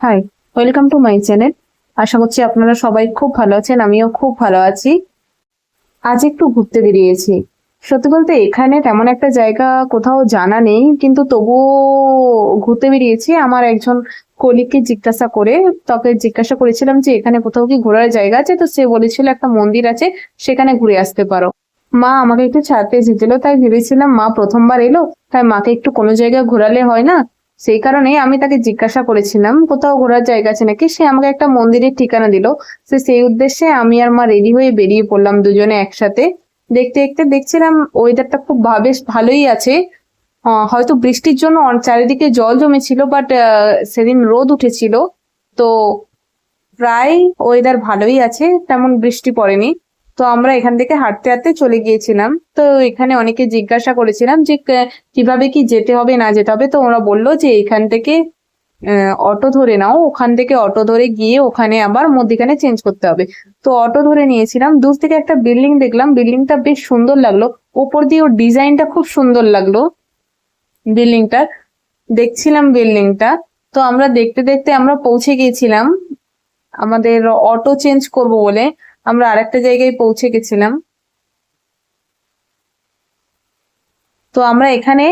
Hi welcome to my channel আশা করছি আপনারা সবাই খুব ভালো আছেন, আমিও খুব ভালো আছি। আজ একটু ঘুরতে বেরিয়েছি। সত্যি বলতে এখানে তেমন একটা জায়গা কোথাও জানা নেই, কিন্তু তবুও ঘুরতে বেরিয়েছি। আমার একজন কলিগকে জিজ্ঞাসা করে, তাকে জিজ্ঞাসা করেছিলাম যে এখানে কোথাও কি ঘোরার জায়গা আছে? তো সে বলেছিল একটা মন্দির আছে, সেখানে ঘুরে আসতে পারো। মা আমাকে একটু ছাড়তে এসেছিল তাই ভেবেছিলাম মা প্রথমবার এলো, তাই মাকে একটু কোনো জায়গায় ঘোরালে হয় না। সেই কারণে আমি তাকে জিজ্ঞাসা করেছিলাম, কোথাও ঘোরার জায়গা আছে নাকি? সে আমাকে একটা মন্দিরের ঠিকানা দিল। সে সেই উদ্দেশ্যে আমি আর মা রেডি হয়ে বেরিয়ে পড়লাম দুজনে একসাথে। দেখতে দেখতে দেখছিলাম ওয়েদারটা খুব বেশ ভালোই আছে। হয়তো বৃষ্টির জন্য চারিদিকে জল জমেছিল বাট সেদিন রোদ উঠেছিল। তো প্রায় ওয়েদার ভালোই আছে, তেমন বৃষ্টি পড়েনি। তো আমরা এখান থেকে হাঁটতে হাঁটতে চলে গিয়েছিলাম। তো এখানে অনেকে জিজ্ঞাসা করেছিলাম যে কীভাবে কি যেতে হবে, না যেতে হবে? তো ওরা বলল যে, এখান থেকে অটো ধরে নাও। ওখান থেকে অটো ধরে গিয়ে ওখানে আবার মধ্যিখানে চেঞ্জ করতে হবে। তো অটো ধরে নিয়েছিলাম। দূর থেকে একটা বিল্ডিং দেখলাম। বিল্ডিংটা বেশ সুন্দর লাগল। ওপর দিয়ে ওর ডিজাইনটা খুব সুন্দর লাগল বিল্ডিংটার। দেখছিলাম বিল্ডিংটা। তো আমরা দেখতে দেখতে আমরা পৌঁছে গিয়েছিলাম। আমাদের অটো চেঞ্জ করব বলে। আমরা আরেকটা জায়গায় পৌঁছে গেছিলাম। তো আমরা এখানে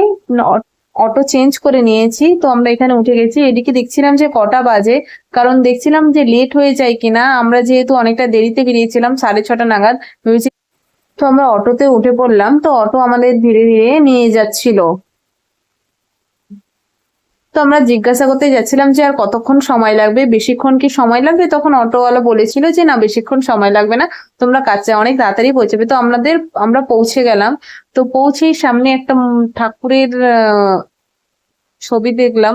অটো চেঞ্জ করে নিয়েছি। তো আমরা এখানে উঠে গেছি। এদিকে দেখছিলাম যে কটা বাজে। কারণ দেখছিলাম যে লেট হয়ে যায় কিনা। আমরা যেহেতু অনেকটা দেরিতে বেরিয়েছিলাম, সাড়ে ছটা নাগাদ, ভেবেছি তো আমরা অটোতে উঠে পড়লাম। তো অটো আমাদের ধীরে ধীরে নিয়ে যাচ্ছিল। তো আমরা জিজ্ঞাসা করতে যাচ্ছিলাম যে আর কতক্ষণ সময় লাগবে? বেশিক্ষণ কি সময় লাগবে? তখন অটোওয়ালা বলেছিল যে, না, বেশিক্ষণ সময় লাগবে না। তোমরা কাছে অনেক তাড়াতাড়ি পৌঁছাবে তো আমাদের, আমরা পৌঁছে গেলাম। তো পৌঁছেই সামনে একটা ঠাকুরের ছবি দেখলাম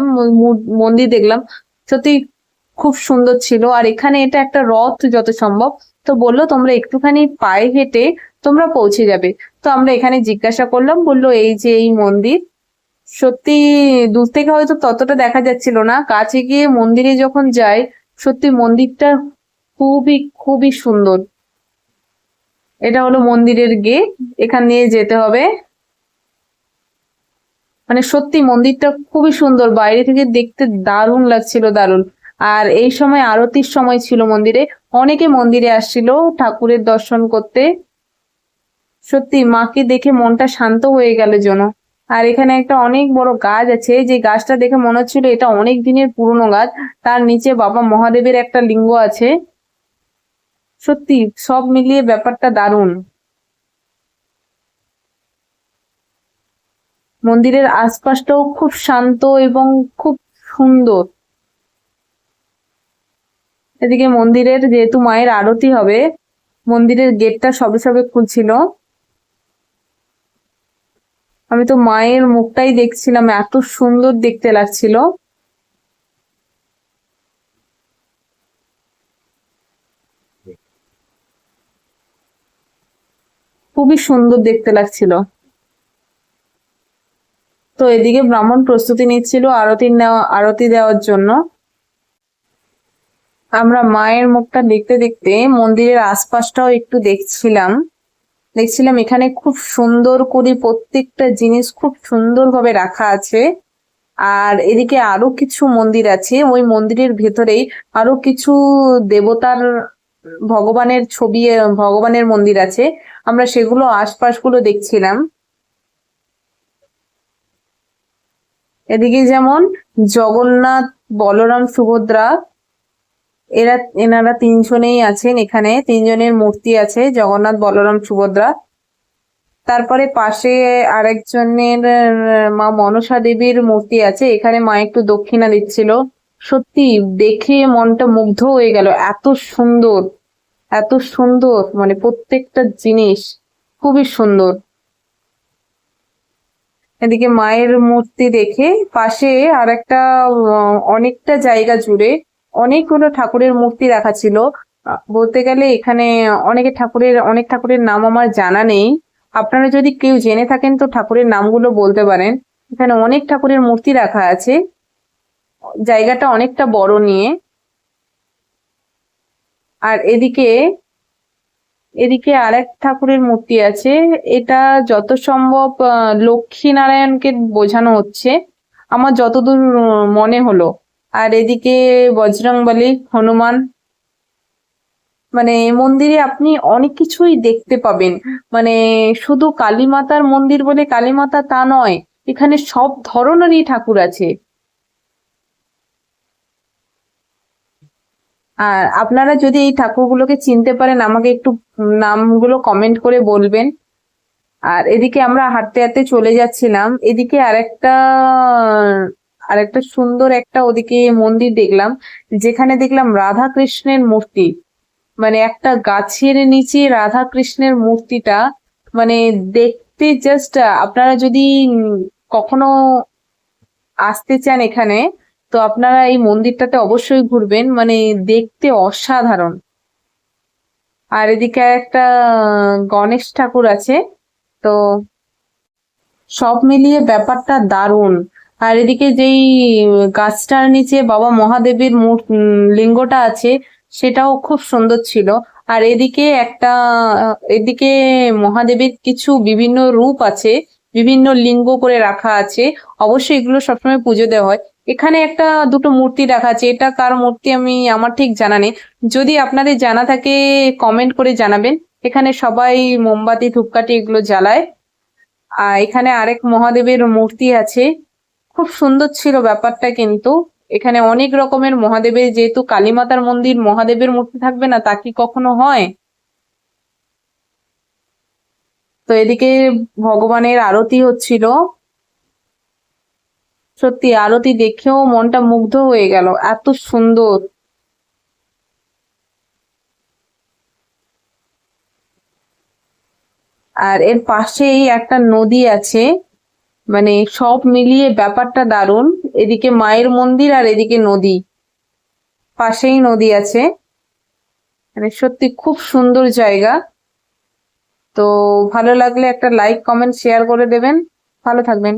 মন্দির দেখলাম। সত্যি খুব সুন্দর ছিল। আর এখানে এটা একটা রথ যত সম্ভব। তো বলল, তোমরা একটুখানি পায়ে হেঁটে তোমরা পৌঁছে যাবে। তো আমরা এখানে জিজ্ঞাসা করলাম, বলল, এই যে এই মন্দির সত্যি দূর থেকে হয়তো ততটা দেখা যাচ্ছিল না। কাছে গিয়ে মন্দিরে যখন যাই, সত্যি মন্দিরটা খুবই খুবই সুন্দর। এটা হলো মন্দিরের গেট, এখান দিয়ে যেতে হবে। মানে সত্যি মন্দিরটা খুবই সুন্দর, বাইরে থেকে দেখতে দারুণ লাগছিল, দারুণ। আর এই সময় আরতির সময় ছিল মন্দিরে, অনেকে মন্দিরে আসছিল ঠাকুরের দর্শন করতে। সত্যি মাকে দেখে মনটা শান্ত হয়ে গেল যেন। আর এখানে একটা অনেক বড় গাছ আছে। যে গাছটা দেখে মনে হচ্ছিল এটা অনেক দিনের পুরনো গাছ। তার নিচে বাবা মহাদেবের একটা লিঙ্গ আছে। সত্যি, সব মিলিয়ে ব্যাপারটা দারুণ। মন্দিরের আশপাশটাও খুব শান্ত এবং খুব সুন্দর। এদিকে মন্দিরের যেহেতু মায়ের আরতি হবে, মন্দিরের গেটটা সবে সবে খুলছিল। আমি তো মায়ের মুখটাই দেখছিলাম, এত সুন্দর দেখতে লাগছিল। খুবই সুন্দর দেখতে লাগছিল। তো এদিকে ব্রাহ্মণ প্রস্তুতি নিচ্ছিল আরতি নেওয়া, আরতি দেওয়ার জন্য। আমরা মায়ের মুখটা দেখতে দেখতে মন্দিরের আশপাশটাও একটু দেখছিলাম। দেখছিলাম এখানে খুব সুন্দর করে প্রত্যেকটা জিনিস খুব সুন্দরভাবে রাখা আছে। আর এদিকে আরও কিছু মন্দির আছে। ওই মন্দিরের ভেতরেই আরও কিছু দেবতার ভগবানের ছবি ভগবানের মন্দির আছে। আমরা সেগুলো আশপাশগুলো দেখছিলাম। এদিকে যেমন জগন্নাথ, বলরাম, সুভদ্রা এরা, এনারা তিনজনেই আছেন এখানে, তিনজনের মূর্তি আছে, জগন্নাথ, বলরাম, সুভদ্রা। তারপরে পাশে আরেকজনের, মা মনসা দেবীর মূর্তি আছে, এখানে মা একটু দক্ষিণা দিচ্ছিল। সত্যি, দেখে মনটা মুগ্ধ হয়ে গেল, এত সুন্দর এত সুন্দর মানে প্রত্যেকটা জিনিস খুবই সুন্দর। এদিকে মায়ের মূর্তি দেখে পাশে আর একটা অনেকটা জায়গা জুড়ে অনেকগুলো ঠাকুরের মূর্তি রাখা ছিল। বলতে গেলে এখানে অনেকে ঠাকুরের অনেক ঠাকুরের নাম আমার জানা নেই। আপনারা যদি কেউ জেনে থাকেন তো ঠাকুরের নামগুলো বলতে পারেন। এখানে অনেক ঠাকুরের মূর্তি রাখা আছে। জায়গাটা অনেকটা বড় নিয়ে। আর এদিকে এদিকে আরেক ঠাকুরের মূর্তি আছে। এটা যত সম্ভব আহ, লক্ষ্মী নারায়ণকে বোঝানো হচ্ছে। আমার যতদূর মনে হলো। আর এদিকে বজরংবলী, হনুমান মানে মন্দিরে আপনি অনেক কিছুই দেখতে পাবেন। মানে শুধু কালী মাতার মন্দির বলে কালী মাতা তা নয়, এখানে সব ধরনেরই ঠাকুর আছে। আর আপনারা যদি এই ঠাকুরগুলোকে চিনতে পারেন, আমাকে একটু নামগুলো কমেন্ট করে বলবেন। আর এদিকে আমরা হাঁটতে হাঁটতে চলে যাচ্ছিলাম। এদিকে আরেকটা আরেকটা সুন্দর একটা ওদিকে মন্দির দেখলাম, যেখানে দেখলাম রাধা কৃষ্ণের মূর্তি। মানে একটা গাছের নিচে রাধা কৃষ্ণের মূর্তিটা মানে দেখতে জাস্ট আপনারা যদি কখনো আসতে চান এখানে, তো আপনারা এই মন্দিরটাতে অবশ্যই ঘুরবেন মানে দেখতে অসাধারণ। আর এদিকে একটা গণেশ ঠাকুর আছে, তো সব মিলিয়ে ব্যাপারটা দারুণ। আর এদিকে যেই গাছটার নিচে বাবা মহাদেবের লিঙ্গটা আছে, সেটাও খুব সুন্দর ছিল। আর এদিকে একটা, এদিকে মহাদেবের কিছু বিভিন্ন রূপ আছে, বিভিন্ন লিঙ্গ করে রাখা আছে। অবশ্যই এগুলো সবসময় পুজো দেওয়া হয়। এখানে একটা, দুটো মূর্তি রাখা আছে। এটা কার মূর্তি আমি, আমার ঠিক জানা নেই। যদি আপনাদের জানা থাকে কমেন্ট করে জানাবেন। এখানে সবাই মোমবাতি, ধূপকাঠি এগুলো জ্বালায়। আর এখানে আরেক মহাদেবের মূর্তি আছে। খুব সুন্দর ছিল ব্যাপারটা কিন্তু। এখানে অনেক রকমের মহাদেবের যেহেতু কালীমাতার মন্দির, মহাদেবের মূর্তি থাকবে না, তা কি কখনো হয়? তো এদিকে ভগবানের আরতি হচ্ছিল। সত্যি, আরতি দেখেও মনটা মুগ্ধ হয়ে গেল, এত সুন্দর। আর এর পাশেই একটা নদী আছে। মানে সব মিলিয়ে ব্যাপারটা দারুণ। এদিকে মায়ের মন্দির আর এদিকে নদী। পাশেই নদী আছে। মানে সত্যি খুব সুন্দর জায়গা। তো ভালো লাগলে একটা লাইক কমেন্ট শেয়ার করে দেবেন। ভালো থাকবেন।